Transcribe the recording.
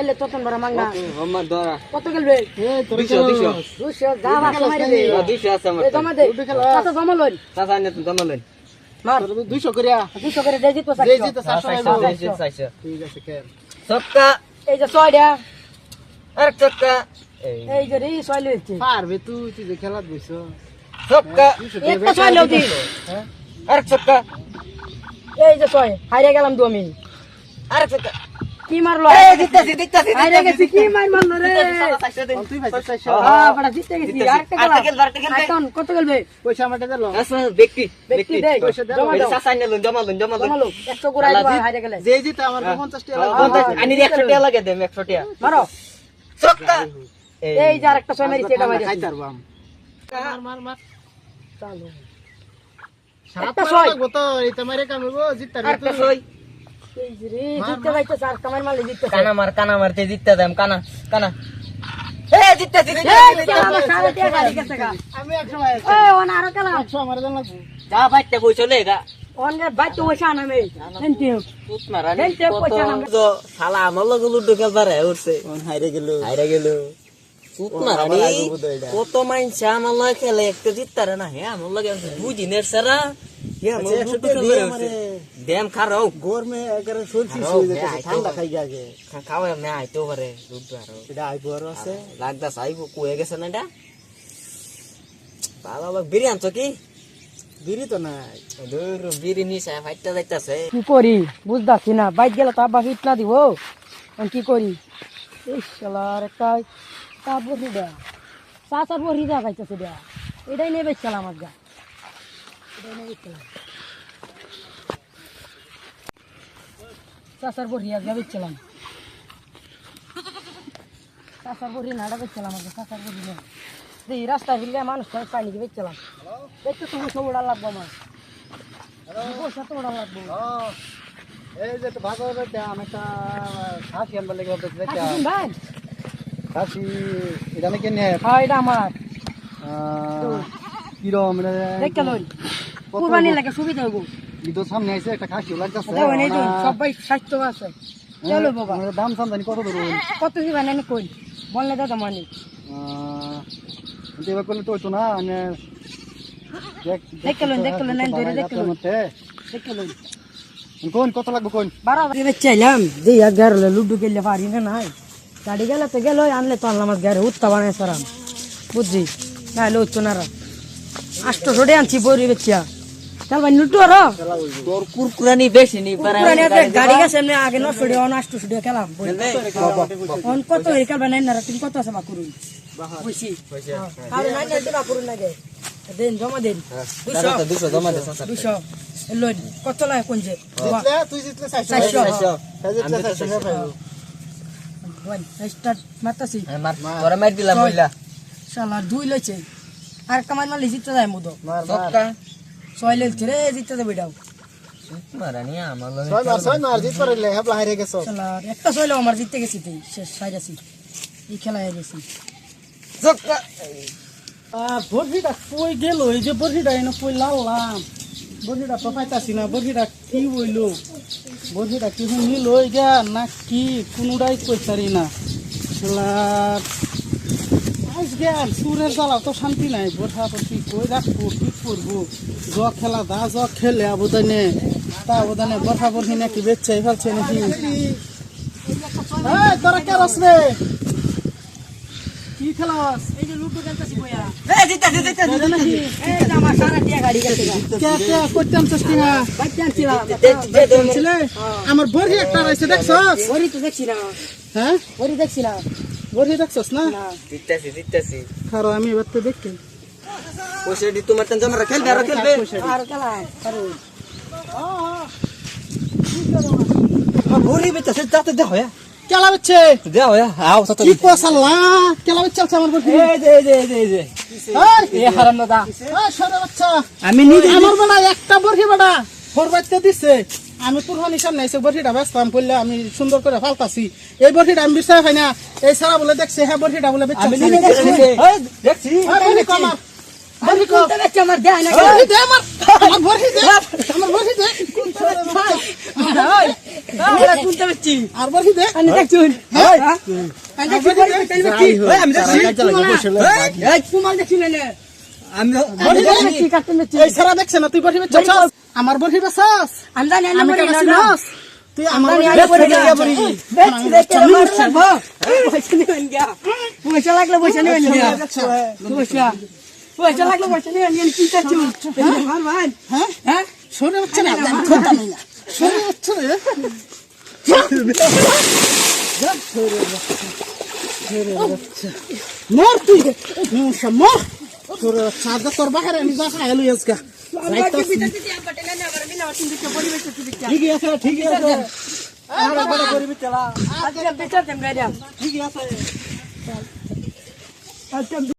গেলে ততন বড় মাংনা আমার ধরা কত গেলবে? দুইশো দুইশো। দুশো যা বাসা মারি দে। দুইশো আছে আমার এই জমা দে। জমা আনে তুমি মার। করে যে জিতে চারশো চারশো লাগবে। ঠিক আছে কেন সবকা এই যে ছয়টা আর চক্কা। এই। এই যে রে ছয় লইছে পারবে তুই তুই যে খেলা বইছ। সবকা একটা ছয় লও দি আর চক্কা। এই যে ছয় হাইরে গেলাম তো আমি। আর চক্কা। কি মারলো? এই জিততাছি জিততাছি হাইরে গেছি কি মার মারলো রে? তুই ভাই হ্যাঁ বড় জিতে গেছি। আরেকটা আরেকটা আরেকটা খেলবে। এখন কত গেলবে পয়সা আমাকে দিল আচ্ছা ব্যক্তি ব্যক্তি দেখ পয়সা দাও। জমা এটা দাও চাচা আনে লুন জমালুন জমালুন জমা লো একশো গুড়াই দিবা হাইরে গেলে। যে জিতে আমার পঞ্চাশ টাকা লাগবে। পঞ্চাশ আনি দিয়ে একশো টাকা লাগে দেম একশো টাকা। মারো। চক্কা এই যে আরেকটা ছয় মারিছে এটা মারি। খাইতে পারব আমি। মার মার মার। চালু। সাত একটা মারা ছয়। তো এই তোমারে কামড়বো জিততে আরেকটা কানা মার কানা মারতে জিততে দেম কানা কানা। বুঝো। কত মাইনছে আমার লগে খেলে একটা জিততারে না। হে আমার লগে দুই দিনের আরও শুয়ে বে যেতেছে আইতো। ঠান্ডা খাই আগে খাওয়া মে আইতো পারে লুডো আরও এটা আইবো আর আছে লাগদা সাইব কুয়ে গেছে না এটা বাবা বাবা বিরিয়ান তো কি বিড়ি তো নাই দূর বিরি নিশা ফাইটটা যাইতাছে কি করি? বুঝতাছি না? বাইক গেলে তো আব্বা ফিট না দিব। এখন কি করি? এই শালার একটা বসি দেয়া চাচার বসি দেওয়া খাইতেছে দেয়া এটাই নেবে খেলাম আমার গা এটাই নেবে খেলাম চাচার বসি আজকে বেচছিলাম। চাচার বসি নাড়া বেচছিলাম আজকে চাচার বসি না। এই রাস্তায় ফিরলে মানুষ পাই নাকি বেচছিলাম। দেখতে তুমি সব ওড়া লাগবো আমার। পয়সা তো ওড়া লাগবো। এই যে তো ভাগো রে আমি একটা খাসি আনবার লেগে ভাই খাসি এটা নাকি নে হ্যাঁ এটা আমার। কিরম দেখতে কুরবানি লাগে সুবিধা হইব। ঈদের সামনে আইছে একটা খাসি লাগতেছে। সবাই স্বাস্থ্য আছে। চলো বাবা। দাম সাম জানি কত ধরুন? কত কি বানানি কই বললে দাদা মানি এবার করলে তো হইতো না মানে দেখ দেখতে লই দেখতে লই নাই ধরে দেখতে লই কোন কত লাগবে কোন বারো চাইলাম যে গার লুডু খেললে পারি না নাই। গাড়ি গেলে তো গেল আনলে তো আনলাম গাড়ি উত্তা বানাই সারাম। বুঝছি না হলে উচ্চ না আষ্ট ছোটে আনছি বইরি বেচিয়া। চল ভাই লুটু আর তোর কুরকুরানি বেশি নি পারে গাড়ি গেছে এমনি আগে নষ্ট দিয়ে অন আষ্ট ছোটে খেলাম অন কত হয়ে খেলবে নাই না তুমি কত আছে বা করুন বুঝছি আর নাই না দিবা করুন লাগে দেন জমা দেন। দুশো। দুশো জমা দে দুশো। লই কত লাগে কোন যে? তুই জিতলে চারশো। চারশো। জিতলে চারশো টাকা পাইবো ওয়ান স্টার্ট মারতাছি। তোরা মার দিলাম বইলা। শালা দুই লইছে। আর কামাই মারলে জিততে যায় মুদো। মার। ছয় লইছে রে জিততে যাবে এটাও। জিত গেছো। শালা একটা ছয় লো আমার জিততে গেছি তুই শেষ সাইড আছি। এই খেলায় গেছি। সবকা বরফিটা কই গেল? এই যে বরফিটা এনে কই লাললাম। বরফিটা তো পাইতাছি না বরফিটা কি হইল বরফিটা কি নিল না কি কোনোটাই কইতারি না। সুরের জ্বালা তো শান্তি নাই? বর্ষা বর্ষি কই রাখব কি করব? জ খেলা দা জ খেলে আবদানে তা আবদানে বর্ষা বর্ষি নাকি বেচছে ফেলছে নাকি? এই, তোরা কে রস রে? কি খেলাস? এই যে লুটু খেলতেছি বইয়া। এ জিতাছি জিতাছি এটা নাকি এই আমার সারা গাড়ি কে কে করতাম ছিলে আমার বড়ি একটা রয়েছে দেখছস? বড়ি তো দেখছি না হ্যাঁ? বড়ি দেখছি বড়ি দেখছস না খারো আমি এবার তো দেখি পয়সা দি তোমার তেন জমা খেলবে আর খেলবে আর খেলা যাতে হয়া কেলা হয়া আও কি আমার বড়ি এই যে এই যে এই যে এই যে এই এ হারাম দাদা এই বাচ্চা আমি নিজে আমার বেলা একটা বড়ি বেটা ফরবাইতে দিছে আমি কুরবানি সামনে এসে বড়িটা ব্যস্তাম করলে আমি সুন্দর করে ফালতাছি। এই বড়িটা আমি বিশ্বাস হয় না এই সারা বলে দেখছে হ্যাঁ বড়িটা বলে দেখছি আমি সারা দেখছ না তুই বরফি আমার বরফি বেচছস আমি জানি না আমি কেন তুই আমার আগে বড়ি বেচছিস না। বরফি বেচছি, দেখে আমার লাগবো। পয়সা নিবেন গিয়া। পয়সা লাগলে পয়সা নিবেন। গিয়া। পয়সা। পয়সা লাগলে পয়সা নিবেন। গিয়া, কি চাচ্ছু? আমার ভাই, হ্যাঁ? হ্যাঁ? হচ্ছে না আমি কথা নাই না। হচ্ছে মর তুই মর তোর সাদা তোর বাহিরে আমি যা খাই লই আজকে। আমরা কি বিটাতে দিয়ে আব্বা টেনে নেবার, আমি নেওয়ার চিন্তা করছি, বড়ি বেচতেছি দেখিয়া। ঠিক আছে ঠিক আছে। আমরা বড় গরিব তেলা আজকে বেচার দেন গাড়ি ঠিক আছে।